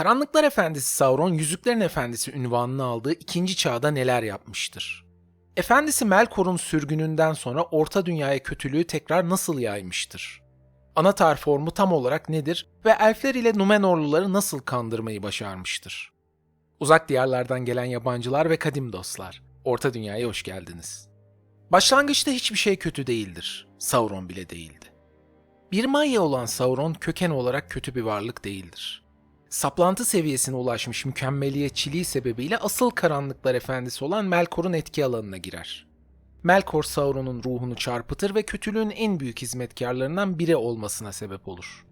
Karanlıklar Efendisi Sauron, Yüzüklerin Efendisi ünvanını aldığı ikinci çağda neler yapmıştır? Efendisi Melkor'un sürgününden sonra Orta Dünya'ya kötülüğü tekrar nasıl yaymıştır? Anatar formu tam olarak nedir ve elfler ile Numenorluları nasıl kandırmayı başarmıştır? Uzak diyarlardan gelen yabancılar ve kadim dostlar, Orta Dünya'ya hoş geldiniz. Başlangıçta hiçbir şey kötü değildir. Sauron bile değildi. Bir Maya olan Sauron köken olarak kötü bir varlık değildir. Saplantı seviyesine ulaşmış mükemmeliyetçiliği sebebiyle asıl karanlıklar efendisi olan Melkor'un etki alanına girer. Melkor Sauron'un ruhunu çarpıtır ve kötülüğün en büyük hizmetkarlarından biri olmasına sebep olur.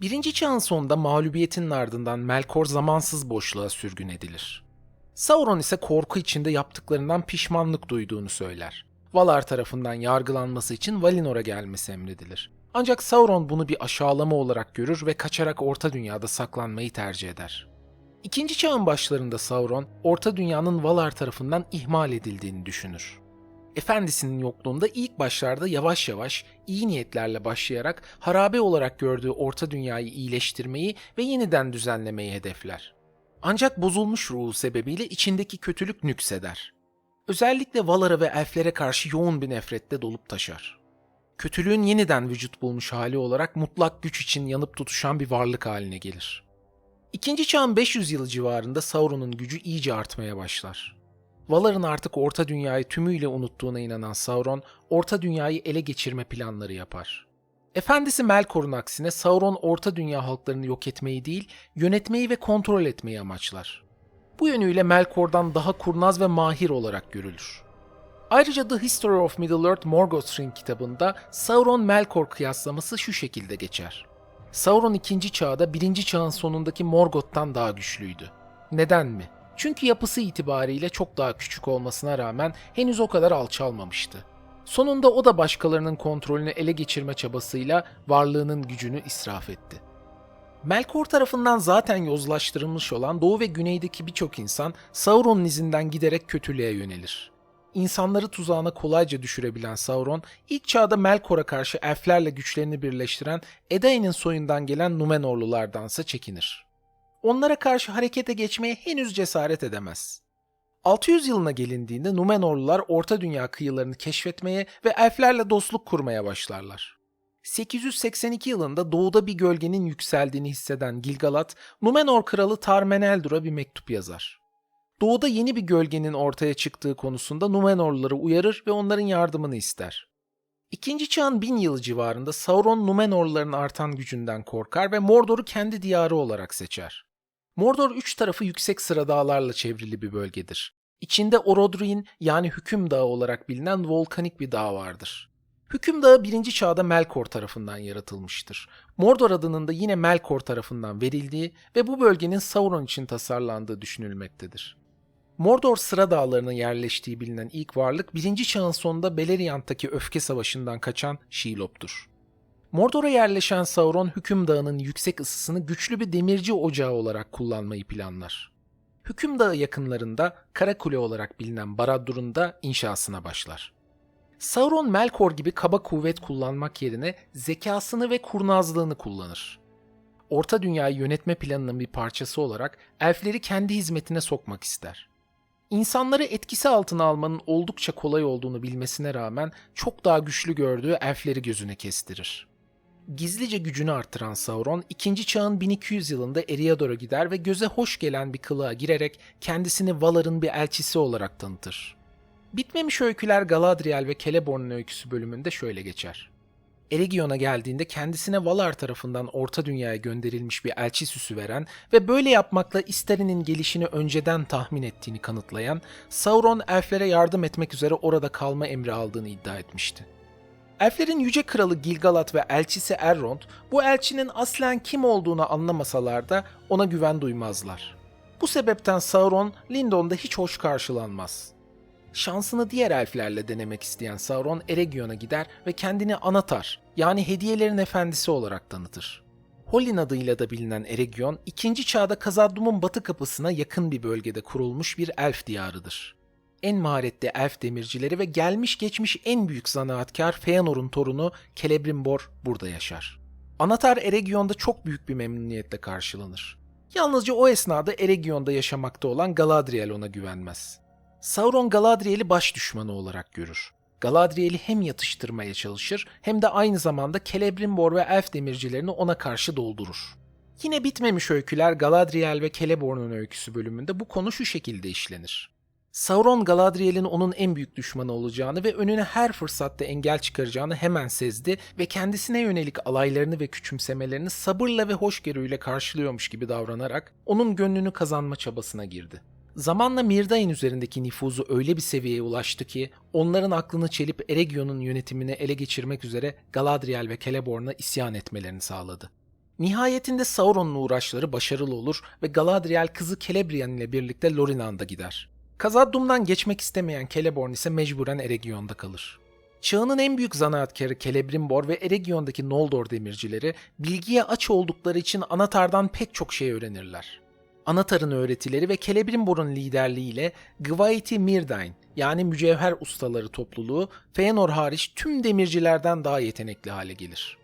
Birinci çağın sonunda mağlubiyetin ardından Melkor zamansız boşluğa sürgün edilir. Sauron ise korku içinde yaptıklarından pişmanlık duyduğunu söyler. Valar tarafından yargılanması için Valinor'a gelmesi emredilir. Ancak Sauron bunu bir aşağılama olarak görür ve kaçarak Orta Dünya'da saklanmayı tercih eder. İkinci çağın başlarında Sauron, Orta Dünya'nın Valar tarafından ihmal edildiğini düşünür. Efendisinin yokluğunda ilk başlarda yavaş yavaş iyi niyetlerle başlayarak harabe olarak gördüğü Orta Dünya'yı iyileştirmeyi ve yeniden düzenlemeyi hedefler. Ancak bozulmuş ruhu sebebiyle içindeki kötülük nükseder. Özellikle Valar'a ve elflere karşı yoğun bir nefrette dolup taşar. Kötülüğün yeniden vücut bulmuş hali olarak mutlak güç için yanıp tutuşan bir varlık haline gelir. İkinci çağın 500 yılı civarında Sauron'un gücü iyice artmaya başlar. Valar'ın artık Orta Dünya'yı tümüyle unuttuğuna inanan Sauron, Orta Dünya'yı ele geçirme planları yapar. Efendisi Melkor'un aksine Sauron Orta Dünya halklarını yok etmeyi değil, yönetmeyi ve kontrol etmeyi amaçlar. Bu yönüyle Melkor'dan daha kurnaz ve mahir olarak görülür. Ayrıca The History of Middle-earth Morgoth Ring kitabında Sauron-Melkor kıyaslaması şu şekilde geçer. Sauron ikinci çağda birinci çağın sonundaki Morgoth'tan daha güçlüydü. Neden mi? Çünkü yapısı itibariyle çok daha küçük olmasına rağmen henüz o kadar alçalmamıştı. Sonunda o da başkalarının kontrolünü ele geçirme çabasıyla varlığının gücünü israf etti. Melkor tarafından zaten yozlaştırılmış olan doğu ve güneydeki birçok insan Sauron'un izinden giderek kötülüğe yönelir. İnsanları tuzağına kolayca düşürebilen Sauron, ilk çağda Melkor'a karşı elflerle güçlerini birleştiren Edain'in soyundan gelen Numenorlulardansa çekinir. Onlara karşı harekete geçmeye henüz cesaret edemez. 600 yılına gelindiğinde Numenorlular Orta Dünya kıyılarını keşfetmeye ve elflerle dostluk kurmaya başlarlar. 882 yılında doğuda bir gölgenin yükseldiğini hisseden Gilgalad, Numenor kralı Tarmeneldur'a bir mektup yazar. Doğuda yeni bir gölgenin ortaya çıktığı konusunda Numenorluları uyarır ve onların yardımını ister. İkinci çağın bin yılı civarında Sauron Numenorluların artan gücünden korkar ve Mordor'u kendi diyarı olarak seçer. Mordor üç tarafı yüksek sıra dağlarla çevrili bir bölgedir. İçinde Orodruin yani Hüküm Dağı olarak bilinen volkanik bir dağ vardır. Hüküm Dağı birinci çağda Melkor tarafından yaratılmıştır. Mordor adının da yine Melkor tarafından verildiği ve bu bölgenin Sauron için tasarlandığı düşünülmektedir. Mordor sıra dağlarına yerleştiği bilinen ilk varlık birinci çağın sonunda Beleriand'daki öfke savaşından kaçan Shelob''dur. Mordor'a yerleşen Sauron Hüküm Dağı'nın yüksek ısısını güçlü bir demirci ocağı olarak kullanmayı planlar. Hüküm Dağı yakınlarında Kara Kule olarak bilinen Barad-dûr'un da inşasına başlar. Sauron Melkor gibi kaba kuvvet kullanmak yerine zekasını ve kurnazlığını kullanır. Orta Dünya'yı yönetme planının bir parçası olarak elfleri kendi hizmetine sokmak ister. İnsanları etkisi altına almanın oldukça kolay olduğunu bilmesine rağmen çok daha güçlü gördüğü elfleri gözüne kestirir. Gizlice gücünü arttıran Sauron, 2. çağın 1200 yılında Eriador'a gider ve göze hoş gelen bir kılığa girerek kendisini Valar'ın bir elçisi olarak tanıtır. Bitmemiş öyküler Galadriel ve Celeborn'un öyküsü bölümünde şöyle geçer. Erigion'a geldiğinde kendisine Valar tarafından Orta Dünya'ya gönderilmiş bir elçi süsü veren ve böyle yapmakla İstari'nin gelişini önceden tahmin ettiğini kanıtlayan, Sauron elflere yardım etmek üzere orada kalma emri aldığını iddia etmişti. Elflerin yüce kralı Gilgalad ve elçisi Elrond bu elçinin aslen kim olduğunu anlamasalar da ona güven duymazlar. Bu sebepten Sauron Lindon'da hiç hoş karşılanmaz. Şansını diğer elflerle denemek isteyen Sauron Eregion'a gider ve kendini Anatar yani hediyelerin efendisi olarak tanıtır. Hollin adıyla da bilinen Eregion, ikinci çağda Kazadum'un batı kapısına yakın bir bölgede kurulmuş bir elf diyarıdır. En maharetli elf demircileri ve gelmiş geçmiş en büyük zanaatkar Feanor'un torunu Celebrimbor burada yaşar. Anatar Eregion'da çok büyük bir memnuniyetle karşılanır. Yalnızca o esnada Eregion'da yaşamakta olan Galadriel ona güvenmez. Sauron Galadriel'i baş düşmanı olarak görür. Galadriel'i hem yatıştırmaya çalışır hem de aynı zamanda Celebrimbor ve elf demircilerini ona karşı doldurur. Yine bitmemiş öyküler Galadriel ve Celeborn'un öyküsü bölümünde bu konu şu şekilde işlenir. Sauron Galadriel'in onun en büyük düşmanı olacağını ve önüne her fırsatta engel çıkaracağını hemen sezdi ve kendisine yönelik alaylarını ve küçümsemelerini sabırla ve hoşgörüyle karşılıyormuş gibi davranarak onun gönlünü kazanma çabasına girdi. Zamanla Mirdain üzerindeki nüfuzu öyle bir seviyeye ulaştı ki onların aklını çelip Eregion'un yönetimini ele geçirmek üzere Galadriel ve Celeborn'a isyan etmelerini sağladı. Nihayetinde Sauron'un uğraşları başarılı olur ve Galadriel kızı Celebrian ile birlikte Lorinand'a gider. Kazadum'dan geçmek istemeyen Celeborn ise mecburen Eregion'da kalır. Çağının en büyük zanaatkarı Celebrimbor ve Eregion'daki Noldor demircileri bilgiye aç oldukları için Anatar'dan pek çok şey öğrenirler. Anatar'ın öğretileri ve Celebrimbor'un liderliğiyle Gwaiti Mirdain yani mücevher ustaları topluluğu Feanor hariç tüm demircilerden daha yetenekli hale gelir.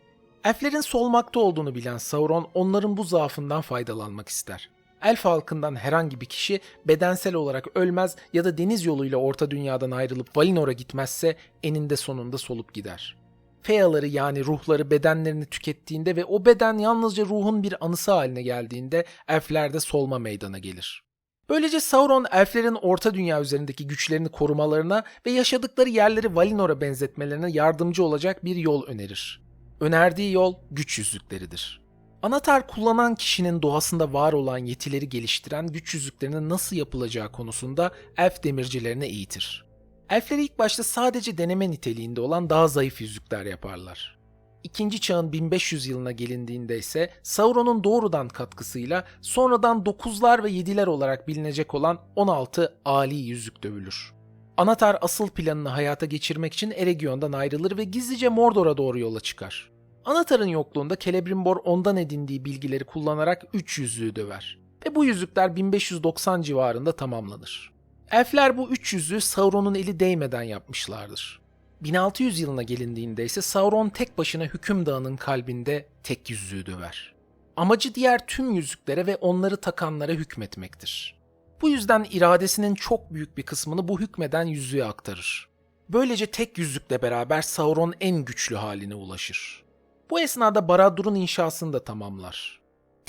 Elflerin solmakta olduğunu bilen Sauron onların bu zaafından faydalanmak ister. Elf halkından herhangi bir kişi bedensel olarak ölmez ya da deniz yoluyla Orta Dünya'dan ayrılıp Valinor'a gitmezse eninde sonunda solup gider. Feaları yani ruhları bedenlerini tükettiğinde ve o beden yalnızca ruhun bir anısı haline geldiğinde elflerde solma meydana gelir. Böylece Sauron elflerin Orta Dünya üzerindeki güçlerini korumalarına ve yaşadıkları yerleri Valinor'a benzetmelerine yardımcı olacak bir yol önerir. Önerdiği yol güç yüzükleridir. Anahtar kullanan kişinin doğasında var olan yetileri geliştiren güç yüzüklerinin nasıl yapılacağı konusunda elf demircilerine eğitir. Elfler ilk başta sadece deneme niteliğinde olan daha zayıf yüzükler yaparlar. İkinci çağın 1500 yılına gelindiğinde ise Sauron'un doğrudan katkısıyla sonradan 9'lar ve 7'ler olarak bilinecek olan 16 Ali yüzük dövülür. Anatar asıl planını hayata geçirmek için Eregion'dan ayrılır ve gizlice Mordor'a doğru yola çıkar. Anatar'ın yokluğunda Celebrimbor ondan edindiği bilgileri kullanarak 3 yüzüğü döver ve bu yüzükler 1590 civarında tamamlanır. Elfler bu üç yüzüğü Sauron'un eli değmeden yapmışlardır. 1600 yılına gelindiğinde ise Sauron tek başına hüküm dağının kalbinde tek yüzüğü döver. Amacı diğer tüm yüzüklere ve onları takanlara hükmetmektir. Bu yüzden iradesinin çok büyük bir kısmını bu hükmeden yüzüğe aktarır. Böylece tek yüzükle beraber Sauron en güçlü haline ulaşır. Bu esnada Baradur'un inşasını da tamamlar.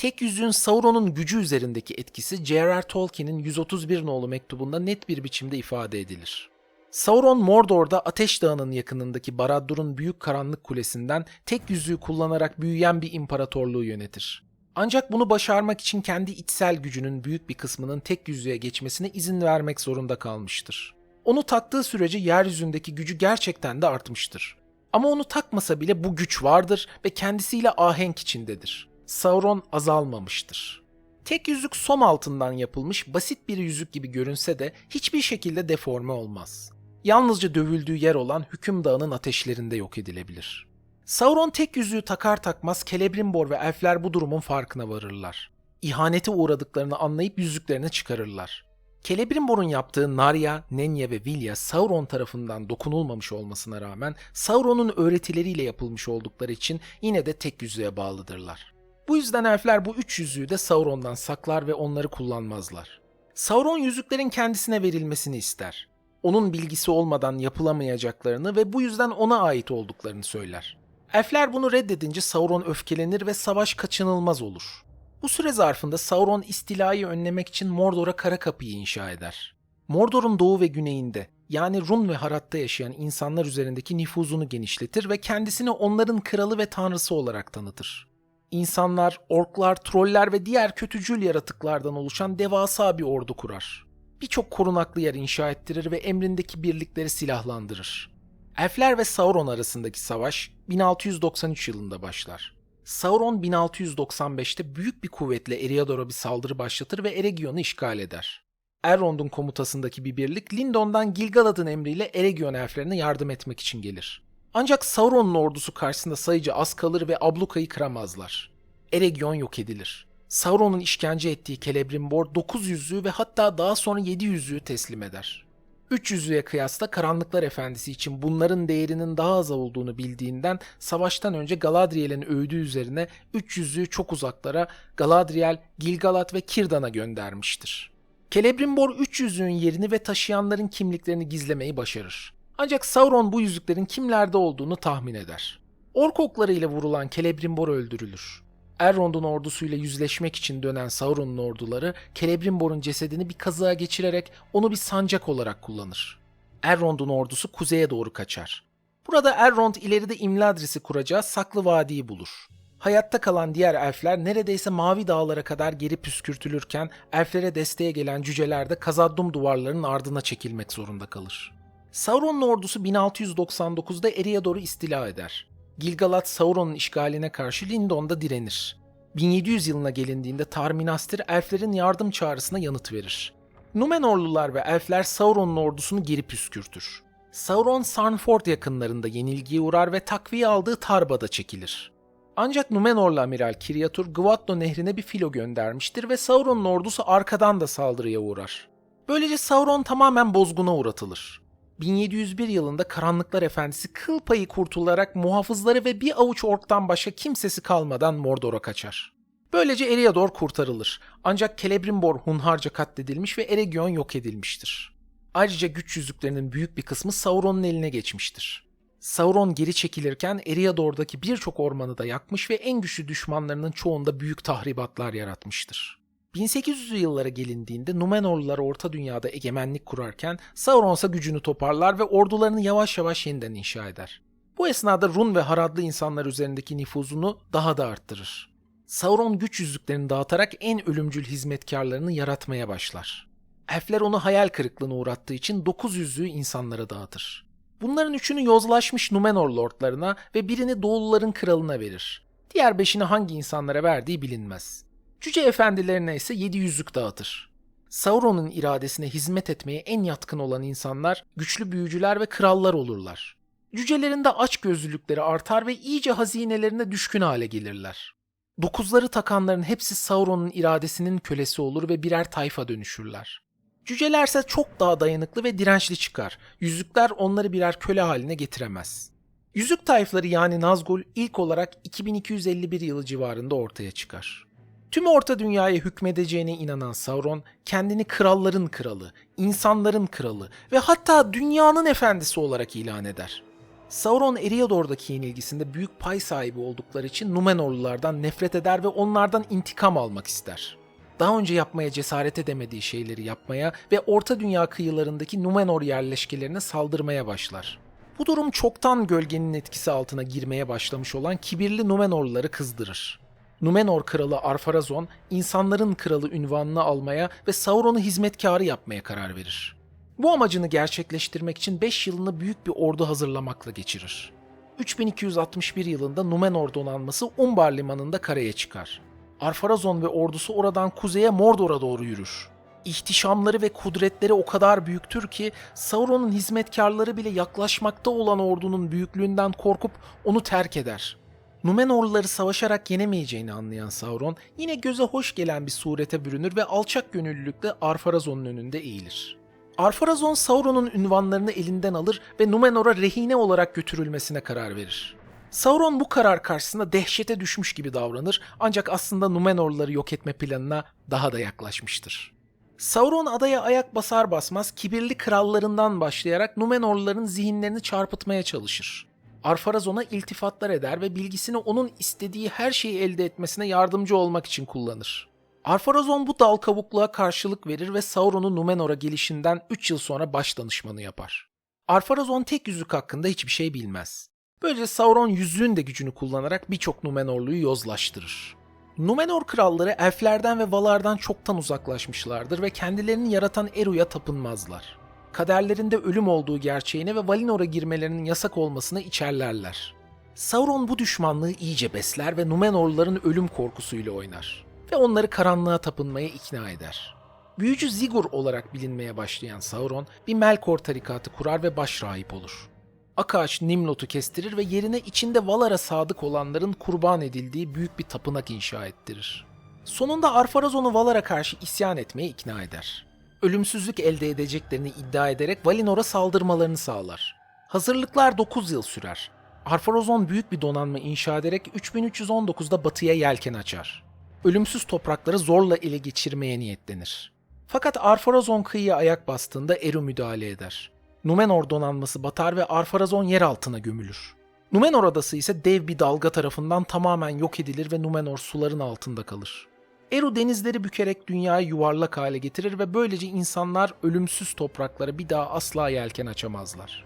Tek yüzüğün Sauron'un gücü üzerindeki etkisi J.R.R. Tolkien'in 131 nolu mektubunda net bir biçimde ifade edilir. Sauron Mordor'da Ateş Dağı'nın yakınındaki Baraddur'un büyük karanlık kulesinden tek yüzüğü kullanarak büyüyen bir imparatorluğu yönetir. Ancak bunu başarmak için kendi içsel gücünün büyük bir kısmının tek yüzüğe geçmesine izin vermek zorunda kalmıştır. Onu taktığı sürece yeryüzündeki gücü gerçekten de artmıştır. Ama onu takmasa bile bu güç vardır ve kendisiyle ahenk içindedir. Sauron azalmamıştır. Tek yüzük som altından yapılmış basit bir yüzük gibi görünse de hiçbir şekilde deforme olmaz. Yalnızca dövüldüğü yer olan Hüküm Dağı'nın ateşlerinde yok edilebilir. Sauron tek yüzüğü takar takmaz Celebrimbor ve elfler bu durumun farkına varırlar. İhanete uğradıklarını anlayıp yüzüklerini çıkarırlar. Celebrimbor'un yaptığı Narya, Nenya ve Vilya Sauron tarafından dokunulmamış olmasına rağmen Sauron'un öğretileriyle yapılmış oldukları için yine de tek yüzüğe bağlıdırlar. Bu yüzden elfler bu üç yüzüğü de Sauron'dan saklar ve onları kullanmazlar. Sauron yüzüklerin kendisine verilmesini ister. Onun bilgisi olmadan yapılamayacaklarını ve bu yüzden ona ait olduklarını söyler. Elfler bunu reddedince Sauron öfkelenir ve savaş kaçınılmaz olur. Bu süre zarfında Sauron istilayı önlemek için Mordor'a kara kapıyı inşa eder. Mordor'un doğu ve güneyinde yani Rum ve Harat'ta yaşayan insanlar üzerindeki nüfuzunu genişletir ve kendisini onların kralı ve tanrısı olarak tanıtır. İnsanlar, orklar, troller ve diğer kötücül yaratıklardan oluşan devasa bir ordu kurar. Birçok korunaklı yer inşa ettirir ve emrindeki birlikleri silahlandırır. Elfler ve Sauron arasındaki savaş 1693 yılında başlar. Sauron 1695'te büyük bir kuvvetle Eriador'a bir saldırı başlatır ve Eregion'u işgal eder. Elrond'un komutasındaki bir birlik Lindon'dan Gilgalad'ın emriyle Eregion elflerine yardım etmek için gelir. Ancak Sauron'un ordusu karşısında sayıca az kalır ve ablukayı kıramazlar. Eregion yok edilir. Sauron'un işkence ettiği Celebrimbor 9 yüzüğü ve hatta daha sonra 7 yüzüğü teslim eder. Üç yüzüğe kıyasla Karanlıklar Efendisi için bunların değerinin daha az olduğunu bildiğinden savaştan önce Galadriel'in öğüdü üzerine üç yüzüğü çok uzaklara Galadriel, Gilgalad ve Kirdan'a göndermiştir. Celebrimbor üç yüzüğün yerini ve taşıyanların kimliklerini gizlemeyi başarır. Ancak Sauron bu yüzüklerin kimlerde olduğunu tahmin eder. Ork oklarıyla vurulan Celebrimbor öldürülür. Elrond'un ordusuyla yüzleşmek için dönen Sauron'un orduları Celebrimbor'un cesedini bir kazığa geçirerek onu bir sancak olarak kullanır. Elrond'un ordusu kuzeye doğru kaçar. Burada Elrond ileride Imladris'i kuracağı saklı vadiyi bulur. Hayatta kalan diğer elfler neredeyse mavi dağlara kadar geri püskürtülürken elflere desteğe gelen cüceler de Kazaddum duvarlarının ardına çekilmek zorunda kalır. Sauron'un ordusu 1699'da Eriador'u istila eder. Gilgalad Sauron'un işgaline karşı Lindon'da direnir. 1700 yılına gelindiğinde Tarminastir elflerin yardım çağrısına yanıt verir. Numenorlular ve elfler Sauron'un ordusunu geri püskürtür. Sauron Sarnford yakınlarında yenilgiye uğrar ve takviye aldığı Tarba'da çekilir. Ancak Numenorlu amiral Kiryatur Gvatno nehrine bir filo göndermiştir ve Sauron'un ordusu arkadan da saldırıya uğrar. Böylece Sauron tamamen bozguna uğratılır. 1701 yılında Karanlıklar Efendisi kıl payı kurtularak muhafızları ve bir avuç orktan başka kimsesi kalmadan Mordor'a kaçar. Böylece Eriador kurtarılır. Ancak Celebrimbor hunharca katledilmiş ve Eregion yok edilmiştir. Ayrıca güç yüzüklerinin büyük bir kısmı Sauron'un eline geçmiştir. Sauron geri çekilirken Eriador'daki birçok ormanı da yakmış ve en güçlü düşmanlarının çoğunda büyük tahribatlar yaratmıştır. 1800'lü yıllara gelindiğinde Numenorlular Orta Dünya'da egemenlik kurarken Sauron ise gücünü toparlar ve ordularını yavaş yavaş yeniden inşa eder. Bu esnada Run ve Haradlı insanlar üzerindeki nüfuzunu daha da arttırır. Sauron güç yüzüklerini dağıtarak en ölümcül hizmetkarlarını yaratmaya başlar. Elfler onu hayal kırıklığına uğrattığı için 9 yüzüğü insanlara dağıtır. Bunların üçünü yozlaşmış Numenor lordlarına ve birini Doğuluların kralına verir. Diğer beşini hangi insanlara verdiği bilinmez. Cüce efendilerine ise yedi yüzük dağıtır. Sauron'un iradesine hizmet etmeye en yatkın olan insanlar güçlü büyücüler ve krallar olurlar. Cücelerinde aç gözlülükleri artar ve iyice hazinelerine düşkün hale gelirler. Dokuzları takanların hepsi Sauron'un iradesinin kölesi olur ve birer tayfa dönüşürler. Cücelerse çok daha dayanıklı ve dirençli çıkar. Yüzükler onları birer köle haline getiremez. Yüzük tayfları yani Nazgul ilk olarak 2251 yılı civarında ortaya çıkar. Tüm Orta Dünya'ya hükmedeceğine inanan Sauron, kendini kralların kralı, insanların kralı ve hatta dünyanın efendisi olarak ilan eder. Sauron Eriador'daki yenilgisinde büyük pay sahibi oldukları için Numenorlulardan nefret eder ve onlardan intikam almak ister. Daha önce yapmaya cesaret edemediği şeyleri yapmaya ve Orta Dünya kıyılarındaki Numenor yerleşkelerine saldırmaya başlar. Bu durum çoktan gölgenin etkisi altına girmeye başlamış olan kibirli Numenorluları kızdırır. Numenor kralı Arpharazon, insanların kralı ünvanını almaya ve Sauron'u hizmetkarı yapmaya karar verir. Bu amacını gerçekleştirmek için 5 yılını büyük bir ordu hazırlamakla geçirir. 3261 yılında Numenor donanması Umbar limanında karaya çıkar. Arpharazon ve ordusu oradan kuzeye Mordor'a doğru yürür. İhtişamları ve kudretleri o kadar büyüktür ki Sauron'un hizmetkarları bile yaklaşmakta olan ordunun büyüklüğünden korkup onu terk eder. Numenorluları savaşarak yenemeyeceğini anlayan Sauron yine göze hoş gelen bir surete bürünür ve alçak gönüllülükle Arpharazon'un önünde eğilir. Arpharazon Sauron'un ünvanlarını elinden alır ve Numenor'a rehine olarak götürülmesine karar verir. Sauron bu karar karşısında dehşete düşmüş gibi davranır ancak aslında Numenorluları yok etme planına daha da yaklaşmıştır. Sauron adaya ayak basar basmaz kibirli krallarından başlayarak Numenorluların zihinlerini çarpıtmaya çalışır. Arpharazon'a iltifatlar eder ve bilgisini onun istediği her şeyi elde etmesine yardımcı olmak için kullanır. Arpharazon bu dal kavukluğa karşılık verir ve Sauron'un Numenor'a gelişinden 3 yıl sonra baş danışmanı yapar. Arpharazon tek yüzük hakkında hiçbir şey bilmez. Böylece Sauron yüzüğün de gücünü kullanarak birçok Numenorluyu yozlaştırır. Numenor kralları elflerden ve valardan çoktan uzaklaşmışlardır ve kendilerini yaratan Eru'ya tapınmazlar. Kaderlerinde ölüm olduğu gerçeğine ve Valinor'a girmelerinin yasak olmasına içerlerler. Sauron bu düşmanlığı iyice besler ve Numenorluların ölüm korkusuyla oynar ve onları karanlığa tapınmaya ikna eder. Büyücü Zigur olarak bilinmeye başlayan Sauron bir Melkor tarikatı kurar ve başrahip olur. Akaç Nimlot'u kestirir ve yerine içinde Valar'a sadık olanların kurban edildiği büyük bir tapınak inşa ettirir. Sonunda Arpharazon'u Valar'a karşı isyan etmeye ikna eder. Ölümsüzlük elde edeceklerini iddia ederek Valinor'a saldırmalarını sağlar. Hazırlıklar 9 yıl sürer. Arforozon büyük bir donanma inşa ederek 3319'da batıya yelken açar. Ölümsüz toprakları zorla ele geçirmeye niyetlenir. Fakat Arforozon kıyıya ayak bastığında Eru müdahale eder. Numenor donanması batar ve Arpharazon yer altına gömülür. Numenor adası ise dev bir dalga tarafından tamamen yok edilir ve Numenor suların altında kalır. Eru denizleri bükerek dünyayı yuvarlak hale getirir ve böylece insanlar ölümsüz topraklara bir daha asla yelken açamazlar.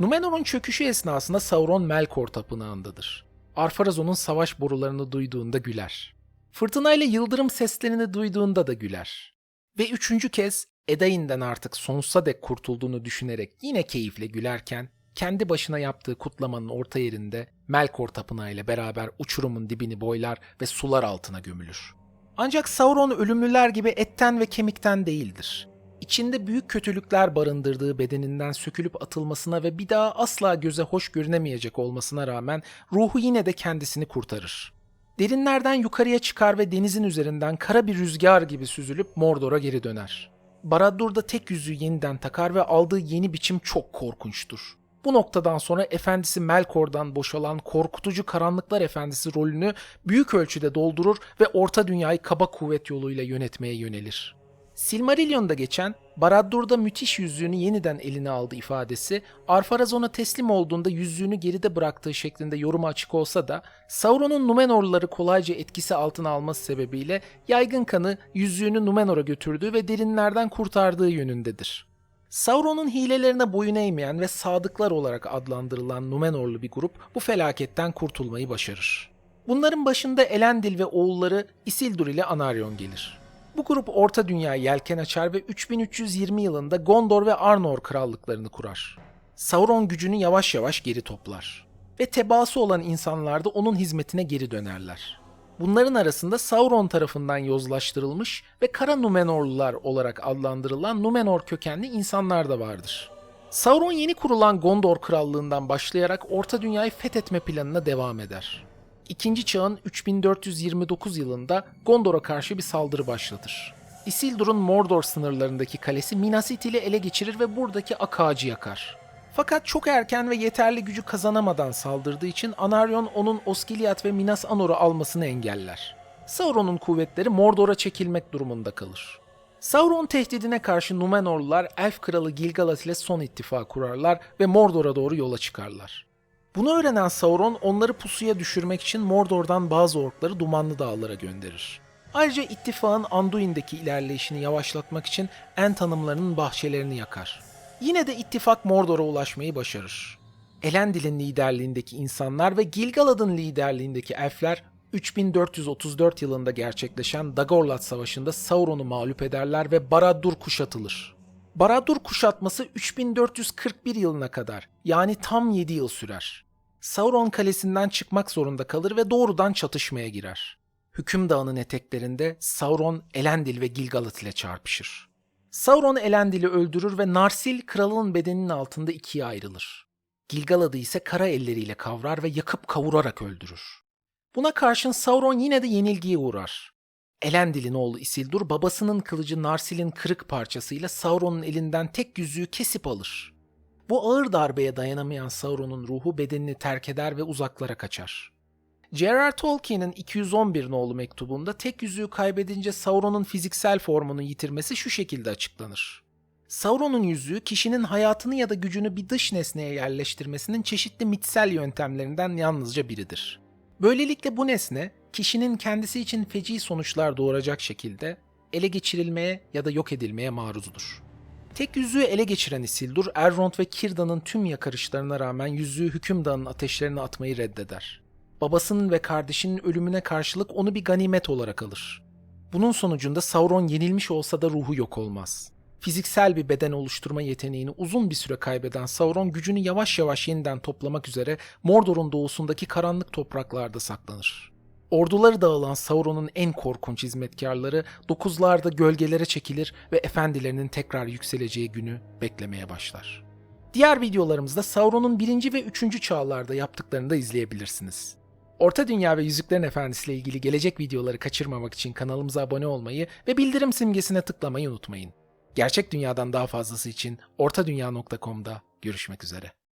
Numenor'un çöküşü esnasında Sauron Melkor tapınağındadır. Arpharazon'un savaş borularını duyduğunda güler. Fırtınayla yıldırım seslerini duyduğunda da güler. Ve üçüncü kez Edain'den artık sonsuza dek kurtulduğunu düşünerek yine keyifle gülerken kendi başına yaptığı kutlamanın orta yerinde Melkor tapınağı ile beraber uçurumun dibini boylar ve sular altına gömülür. Ancak Sauron ölümlüler gibi etten ve kemikten değildir. İçinde büyük kötülükler barındırdığı bedeninden sökülüp atılmasına ve bir daha asla göze hoş görünemeyecek olmasına rağmen ruhu yine de kendisini kurtarır. Derinlerden yukarıya çıkar ve denizin üzerinden kara bir rüzgar gibi süzülüp Mordor'a geri döner. Barad-dûr da tek yüzüğü yeniden takar ve aldığı yeni biçim çok korkunçtur. Bu noktadan sonra efendisi Melkor'dan boşalan korkutucu karanlıklar efendisi rolünü büyük ölçüde doldurur ve orta dünyayı kaba kuvvet yoluyla yönetmeye yönelir. Silmarillion'da geçen Barad-dûr'da müthiş yüzüğünü yeniden eline aldı ifadesi Arpharazon'a teslim olduğunda yüzüğünü geride bıraktığı şeklinde yoruma açık olsa da Sauron'un Numenorluları kolayca etkisi altına alması sebebiyle yaygın kanı yüzüğünü Numenor'a götürdüğü ve derinlerden kurtardığı yönündedir. Sauron'un hilelerine boyun eğmeyen ve sadıklar olarak adlandırılan Numenorlu bir grup bu felaketten kurtulmayı başarır. Bunların başında Elendil ve oğulları Isildur ile Anarion gelir. Bu grup Orta Dünya'ya yelken açar ve 3320 yılında Gondor ve Arnor krallıklarını kurar. Sauron gücünü yavaş yavaş geri toplar. Ve tebaası olan insanlar da onun hizmetine geri dönerler. Bunların arasında Sauron tarafından yozlaştırılmış ve Kara Numenorlular olarak adlandırılan Numenor kökenli insanlar da vardır. Sauron yeni kurulan Gondor krallığından başlayarak Orta Dünya'yı fethetme planına devam eder. İkinci çağın 3429 yılında Gondor'a karşı bir saldırı başlatır. Isildur'un Mordor sınırlarındaki kalesi Minas Ithil'i ele geçirir ve buradaki ak yakar. Fakat çok erken ve yeterli gücü kazanamadan saldırdığı için Anarion onun Osgiliath ve Minas Anor'u almasını engeller. Sauron'un kuvvetleri Mordor'a çekilmek durumunda kalır. Sauron tehdidine karşı Numenorlular Elf Kralı Gilgalad ile son ittifak kurarlar ve Mordor'a doğru yola çıkarlar. Bunu öğrenen Sauron onları pusuya düşürmek için Mordor'dan bazı orkları Dumanlı Dağlara gönderir. Ayrıca ittifakın Anduin'deki ilerleyişini yavaşlatmak için En tanımlarının bahçelerini yakar. Yine de ittifak Mordor'a ulaşmayı başarır. Elendil'in liderliğindeki insanlar ve Gilgalad'ın liderliğindeki elfler 3434 yılında gerçekleşen Dagorlad Savaşı'nda Sauron'u mağlup ederler ve Barad-dûr kuşatılır. Barad-dûr kuşatması 3441 yılına kadar yani tam 7 yıl sürer. Sauron kalesinden çıkmak zorunda kalır ve doğrudan çatışmaya girer. Hüküm Dağı'nın eteklerinde Sauron, Elendil ve Gilgalad ile çarpışır. Sauron Elendil'i öldürür ve Narsil kralın bedeninin altında ikiye ayrılır. Gilgalad'ı ise kara elleriyle kavrar ve yakıp kavurarak öldürür. Buna karşın Sauron yine de yenilgiye uğrar. Elendil'in oğlu Isildur babasının kılıcı Narsil'in kırık parçasıyla Sauron'un elinden tek yüzüğü kesip alır. Bu ağır darbeye dayanamayan Sauron'un ruhu bedenini terk eder ve uzaklara kaçar. J.R.R. Tolkien'in 211 nolu mektubunda tek yüzüğü kaybedince Sauron'un fiziksel formunu yitirmesi şu şekilde açıklanır. Sauron'un yüzüğü kişinin hayatını ya da gücünü bir dış nesneye yerleştirmesinin çeşitli mitsel yöntemlerinden yalnızca biridir. Böylelikle bu nesne kişinin kendisi için feci sonuçlar doğuracak şekilde ele geçirilmeye ya da yok edilmeye maruzdur. Tek yüzüğü ele geçiren Isildur, Elrond ve Círdan'ın tüm yakarışlarına rağmen yüzüğü hükümdarın ateşlerine atmayı reddeder. Babasının ve kardeşinin ölümüne karşılık onu bir ganimet olarak alır. Bunun sonucunda Sauron yenilmiş olsa da ruhu yok olmaz. Fiziksel bir beden oluşturma yeteneğini uzun bir süre kaybeden Sauron gücünü yavaş yavaş yeniden toplamak üzere Mordor'un doğusundaki karanlık topraklarda saklanır. Orduları dağılan Sauron'un en korkunç hizmetkarları dokuzlarda gölgelere çekilir ve efendilerinin tekrar yükseleceği günü beklemeye başlar. Diğer videolarımızda Sauron'un 1. ve 3. çağlarda yaptıklarını da izleyebilirsiniz. Orta Dünya ve Yüzüklerin Efendisi ile ilgili gelecek videoları kaçırmamak için kanalımıza abone olmayı ve bildirim simgesine tıklamayı unutmayın. Gerçek dünyadan daha fazlası için ortadunya.com'da görüşmek üzere.